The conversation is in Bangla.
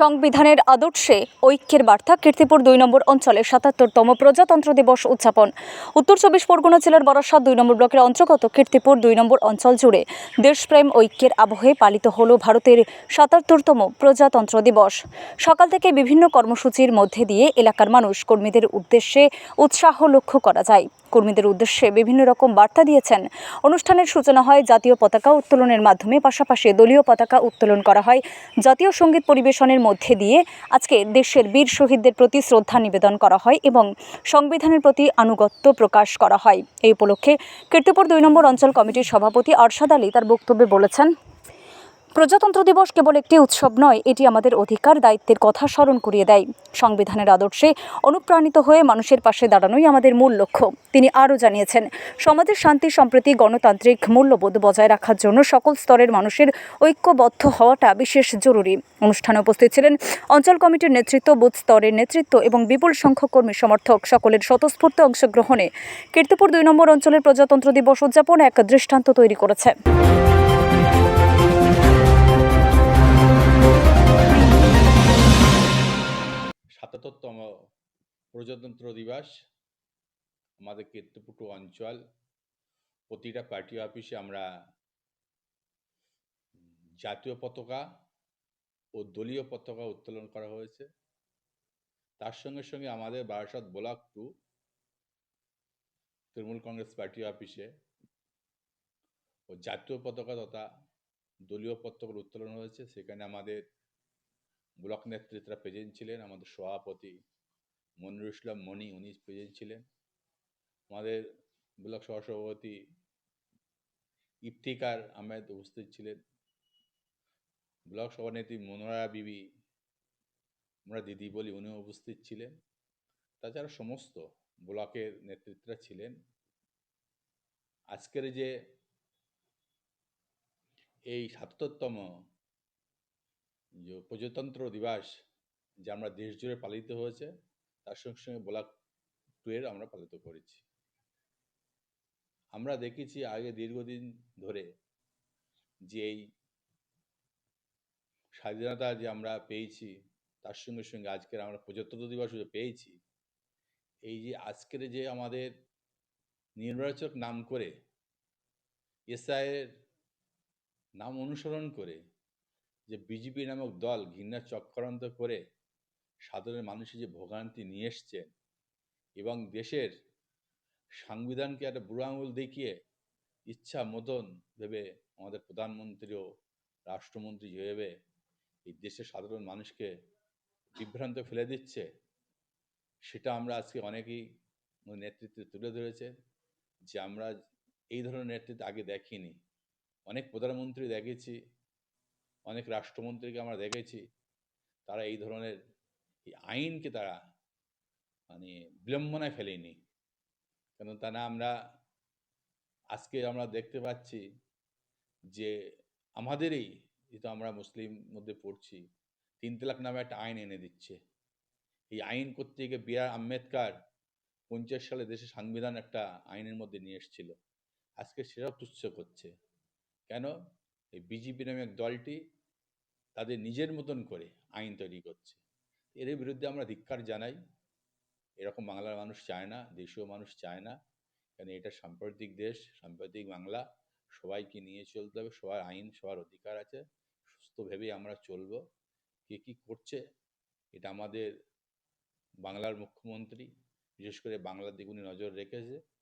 সংবিধানের আদর্শে ঐক্যের বার্তা কীর্তিপুর দুই নম্বর অঞ্চলে সাতাত্তরতম প্রজাতন্ত্র দিবস উদযাপন। উত্তর চব্বিশ পরগনা জেলার বারাসাত দুই নম্বর ব্লকের অন্তর্গত কীর্তিপুর দুই নম্বর অঞ্চল জুড়ে দেশপ্রেম ঐক্যের আবহে পালিত হল ভারতের সাতাত্তরতম প্রজাতন্ত্র দিবস। সকাল থেকে বিভিন্ন কর্মসূচির মধ্যে দিয়ে এলাকার মানুষ কর্মীদের উদ্দেশ্যে উৎসাহ লক্ষ্য করা যায়। কর্মীদের উদ্দেশ্যে বিভিন্ন রকম বার্তা দিয়েছেন। অনুষ্ঠানের সূচনা হয় জাতীয় পতাকা উত্তোলনের মাধ্যমে, পাশাপাশি দলীয় পতাকা উত্তোলন করা হয় জাতীয় সংগীত পরিবেশনের মধ্যে দিয়ে। আজকে দেশের বীর শহীদদের প্রতি শ্রদ্ধা নিবেদন করা হয় এবং সংবিধানের প্রতি আনুগত্য প্রকাশ করা হয়। এই উপলক্ষে কীর্তিপুর দুই নম্বর অঞ্চল কমিটির সভাপতি আরশাদ আলী তার বক্তব্যে বলেছেন প্রজাতন্ত্র দিবস কেবল একটি উৎসব নয়, এটি আমাদের অধিকার, দায়িত্বের কথা স্মরণ করিয়ে দেয়। সংবিধানের আদর্শে অনুপ্রাণিত হয়ে মানুষের পাশে দাঁড়ানোই আমাদের মূল লক্ষ্য, তিনি আরও জানিয়েছেন। সমাজের শান্তি সম্প্রীতি গণতান্ত্রিক মূল্যবোধ বজায় রাখার জন্য সকল স্তরের মানুষের ঐক্যবদ্ধ হওয়াটা বিশেষ জরুরি। অনুষ্ঠানে উপস্থিত ছিলেন অঞ্চল কমিটির নেতৃত্ব, বুথ স্তরের নেতৃত্ব এবং বিপুল সংখ্যক কর্মী সমর্থক, সকলের স্বতঃস্ফূর্ত অংশগ্রহণে। কীর্তিপুর দুই নম্বর অঞ্চলের প্রজাতন্ত্র দিবস উদযাপন এক দৃষ্টান্ত তৈরি করেছে। সাতাত্তরতম প্রজাতন্ত্র দিবস। আমাদের কীর্তিপুটু অঞ্চল, প্রতিটা পার্টি অফিসে আমরা জাতীয় পতাকা ও দলীয় পতাকা উত্তোলন করা হয়েছে। তার সঙ্গে সঙ্গে আমাদের Barasat block two, Trinamool Congress party অফিসে ও জাতীয় পতাকা তথা দলীয় পতাকার উত্তোলন হয়েছে। সেখানে আমাদের ব্লক নেতৃত্বরা প্রেজেন্ট ছিলেন, আমাদের সভাপতি মনিরুল ইসলাম মণি উনি প্রেজেন্ট ছিলেন। আমাদের ব্লক সহসভাপতি ইফতিকার আহমেদ উপস্থিত ছিলেন। ব্লক সভানেত্রী মনোরা বিবি, আমরা দিদি বলি, উনিও উপস্থিত ছিলেন। তাছাড়া সমস্ত ব্লকের নেতৃত্বরা ছিলেন। আজকের যে এই সাতাত্তরতম যে প্রজাতন্ত্র দিবস যে আমরা দেশ জুড়ে পালিত হয়েছে, তার সঙ্গে সঙ্গে ব্লক টুয়ের আমরা পালিত করেছি। আমরা দেখেছি আগে দীর্ঘদিন ধরে যে এই স্বাধীনতা যে আমরা পেয়েছি, তার সঙ্গে সঙ্গে আজকের আমরা প্রজাতন্ত্র দিবস পেয়েছি, এই যে আজকের যে আমাদের নির্বাচক নাম করে এসআইয়ের নাম অনুসরণ করে যে বিজেপি নামক দল ঘৃণা চক্রান্ত করে সাধারণ মানুষের যে ভোগান্তি নিয়ে এসছেন এবং দেশের সংবিধানকে একটা বুড়ো আঙুল দেখিয়ে ইচ্ছা মতন ভেবে আমাদের প্রধানমন্ত্রী ও রাষ্ট্রমন্ত্রী যেভাবে এই দেশের সাধারণ মানুষকে বিভ্রান্ত ফেলে দিচ্ছে, সেটা আমরা আজকে অনেকেই নেতৃত্বে তুলে ধরেছে যে আমরা এই ধরনের নেতৃত্ব আগে দেখিনি। অনেক প্রধানমন্ত্রী দেখেছি অনেক রাষ্ট্রমন্ত্রীকে আমরা দেখেছি, তারা এই ধরনের এই আইনকে তারা মানে বিলম্বনায় ফেলেনি। কেন তা না আমরা আজকে আমরা দেখতে পাচ্ছি যে আমাদেরই, যেহেতু আমরা মুসলিম মধ্যে পড়ছি, তিন তালাক নামে একটা আইন এনে দিচ্ছে। এই আইন করতে গিয়ে বি আর আম্বেদকর পঞ্চাশ সালে দেশের সংবিধান একটা আইনের মধ্যে নিয়ে এসেছিল। আজকে সেটাও তুচ্ছ করছে। কেন? এই বিজেপি নামে এক দলটি তাদের নিজের মতন করে আইন তৈরি করছে। এর বিরুদ্ধে আমরা ধিক্কার জানাই। এরকম বাংলার মানুষ চায় না, দেশীয় মানুষ চায় না। কারণ এটা সাম্প্রতিক দেশ, সাম্প্রতিক বাংলা। সবাইকে নিয়ে চলতে হবে। সবার আইন, সবার অধিকার আছে। সুস্থ ভেবেই আমরা চলবো। কে কী করছে, এটা আমাদের বাংলার মুখ্যমন্ত্রী, বিশেষ করে বাংলার দিকে উনি নজর রেখেছে।